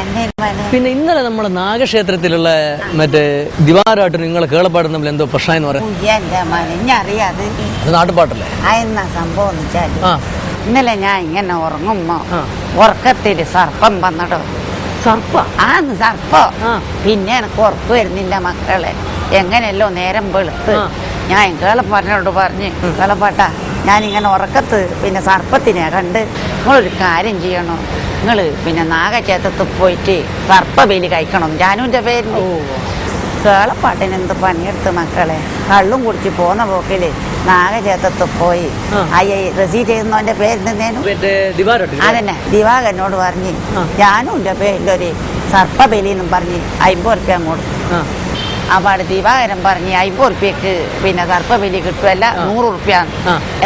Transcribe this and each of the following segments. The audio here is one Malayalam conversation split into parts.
എന്തേലും പിന്നെ ഇന്നലെ നമ്മുടെ നാഗക്ഷേത്രത്തിലുള്ള മറ്റേ ദിവാരായിട്ട് നിങ്ങൾ കേളപ്പാടും തമ്മിൽ എന്തോ പ്രശ്നം എന്ന് പറയാം. നാട്ടുപാട്ടല്ലേ? എന്നാ സംഭവം ഇന്നലെ ഞാൻ ഇങ്ങനെ ഉറങ്ങുമ്പോ. ഉറക്കത്തിൽ സർപ്പം വന്നിടോ. സർപ്പം? ആ സർപ്പം? പിന്നെ എനിക്ക് ഉറപ്പ് വരുന്നില്ല മക്കളെ. എങ്ങനെയല്ലോ നേരം വെളുത്ത്. ഞാൻ കേളപ്പാട്ടിനോട് പറഞ്ഞ് ഞാൻ ഞാനിങ്ങനെ ഉറക്കത്ത് പിന്നെ സർപ്പത്തിനെ കണ്ട് നിങ്ങളൊരു കാര്യം ചെയ്യണം. നിങ്ങൾ പിന്നെ നാഗക്ഷേത്രത്തിൽ പോയിട്ട് സർപ്പബലി കഴിക്കണം. ജാനുവിന്റെ പേരിൽ കേളപ്പാട്ടിന് എന്ത് പണിയെടുത്ത് മക്കളെ? കള്ളും കുടിച്ച് പോന്ന പോക്കിൽ നാഗക്ഷേത്രത്തിൽ പോയി. അയ്യ റസീറ്റ് ചെയ്യുന്നവന്റെ പേര് നിന്നേനും മറ്റേ ദിവാരായിട്ട് അതന്നെ. ദിവാകരനോട് പറഞ്ഞ് ജാനുവിന്റെ പേരിലൊരു സർപ്പബലി എന്നും പറഞ്ഞ് റുപ്യ കൊടുത്തു ആ അപ്പാട് ദിവാകരൻ പറഞ്ഞ് അമ്പത് ഉറുപ്പ്യക്ക് പിന്നെ സർപ്പബലി കിട്ടുമല്ല ആ. നൂറ് ഉറുപ്പ്യാണ്.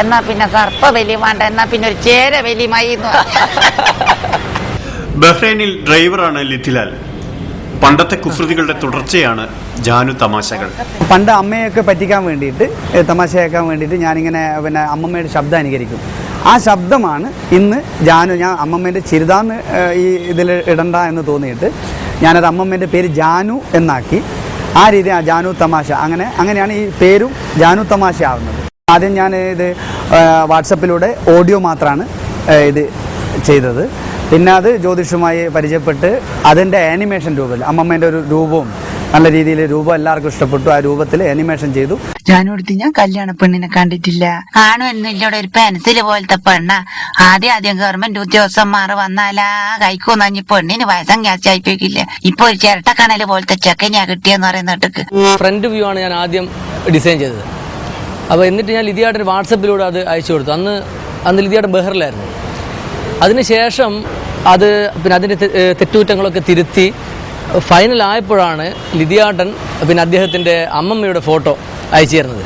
എന്നാ പിന്നെ സർപ്പ വലി വേണ്ട എന്നാ പിന്നെ ഒരു ചേര ബലിമായി എന്ന് ബഹ്റൈനിൽ ഡ്രൈവറാണ് ലിഥിലാൽ പണ്ടത്തെ കുസൃതികളുടെ തുടർച്ചയാണ് ജാനു തമാശകൾ. പണ്ട് അമ്മയൊക്കെ പറ്റിക്കാൻ വേണ്ടിയിട്ട് തമാശയാക്കാൻ വേണ്ടിയിട്ട് ഞാനിങ്ങനെ പിന്നെ അമ്മമ്മയുടെ ശബ്ദം അനുകരിക്കും. ആ ശബ്ദമാണ് ഇന്ന് ജാനു ഞാൻ അമ്മമ്മേന്റെ ചിരിതാന്ന് ഈ ഇതിൽ ഇടണ്ട എന്ന് തോന്നിയിട്ട് ഞാനത് അമ്മമ്മേന്റെ പേര് ജാനു എന്നാക്കി ആ രീതി ആ ജാനു തമാശ. അങ്ങനെ അങ്ങനെയാണ് ഈ പേരും ജാനു തമാശ ആവുന്നത് ആദ്യം ഞാൻ ഇത് വാട്സപ്പിലൂടെ ഓഡിയോ മാത്രമാണ് ഇത് ചെയ്തത്. പിന്നെ അത് ജ്യോതിഷുമായി പരിചയപ്പെട്ട് അതിന്റെ ആനിമേഷൻ രൂപത്തിൽ അമ്മമ്മേന്റെ ഒരു രൂപവും നല്ല രീതിയിൽ രൂപം എല്ലാവർക്കും ഇഷ്ടപ്പെട്ടു. ആ രൂപത്തിൽ അനിമേഷൻ ചെയ്തു. ഞാനോടുത്ത് ഞാൻ കല്യാണ പെണ്ണിനെ കണ്ടിട്ടില്ല. കാണുമെന്നില്ലോടെ ഒരു പെൻസിൽ പോലത്തെ പെണ്ണ. ആദ്യം ആദ്യം ഗവൺമെന്റ് ഉദ്യോഗസ്ഥന്മാർ വന്നാലാ കൈക്കൂന്നഞ്ഞി പെണ്ണിന് വയസ്സം ഗ്യാസ് ചായ്പിക്കില്ല ഇപ്പൊ ഒരു ചിരട്ടക്കണൽ പോലത്തെ ചെക്കനെയാ കിട്ടിയെന്ന് പറയുന്നിട്ടക്ക് ഫ്രണ്ട് വ്യൂ ആണ് ഞാൻ ആദ്യം ഡിസൈൻ ചെയ്തത്. അപ്പോൾ എന്നിട്ട് ഞാൻ ലിതിയായിട്ട് വാട്സപ്പിലൂടെ അത് അയച്ചു കൊടുത്തു. അന്ന് അന്ന് ലിതിയാട്ടൻ ബഹറിലായിരുന്നു. അതിനുശേഷം അത് പിന്നെ അതിന്റെ തെറ്റുകുറ്റങ്ങളൊക്കെ തിരുത്തി ഫൈനൽ ആയപ്പോഴാണ് ലിതിയാട്ടൻ പിന്നെ അദ്ദേഹത്തിന്റെ അമ്മമ്മയുടെ ഫോട്ടോ അയച്ചു തരുന്നത്.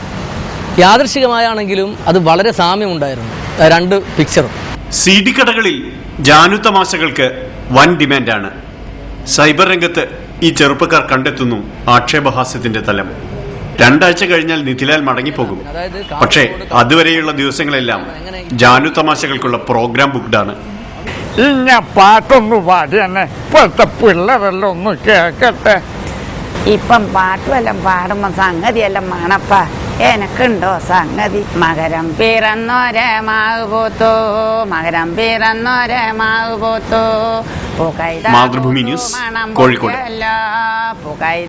യാദൃശികമായാണെങ്കിലും അത് വളരെ സാമ്യമുണ്ടായിരുന്നു. രണ്ട് പിക്ചറും സി ഡി കടകളിൽ ജാനു തമാശകൾക്ക് വൻ ഡിമാൻഡാണ്. സൈബർ രംഗത്ത് ഈ ചെറുപ്പക്കാർ കണ്ടെത്തുന്നു ആക്ഷേപഹാസ്യത്തിന്റെ തലം. രണ്ടാഴ്ച കഴിഞ്ഞാൽ നിധിലാൽ മടങ്ങിപ്പോകും. പക്ഷേ അതുവരെയുള്ള ദിവസങ്ങളെല്ലാം ജാനു തമാശകൾക്കുള്ള പ്രോഗ്രാം ബുക്ക്ഡാണ്. ഇഞ്ഞ പാട്ടൊന്ന് പാടി തന്നെ ഇപ്പോഴത്തെ പിള്ളേരെല്ലാം ഒന്ന് കേക്കട്ടെ. ഇപ്പം പാട്ടുമെല്ലാം പാടുമ്പോ സംഗതിയെല്ലാം മണപ്പ. എനക്കുണ്ടോ സംഗതി? മകരം പിറന്നോരെ മാവ് പോത്തോ മകരം പിറന്നോരെ മാവ് പോത്തോ. പുകൈത മാതൃഭൂമി ന്യൂസ്, മണം കോഴിക്കോട്.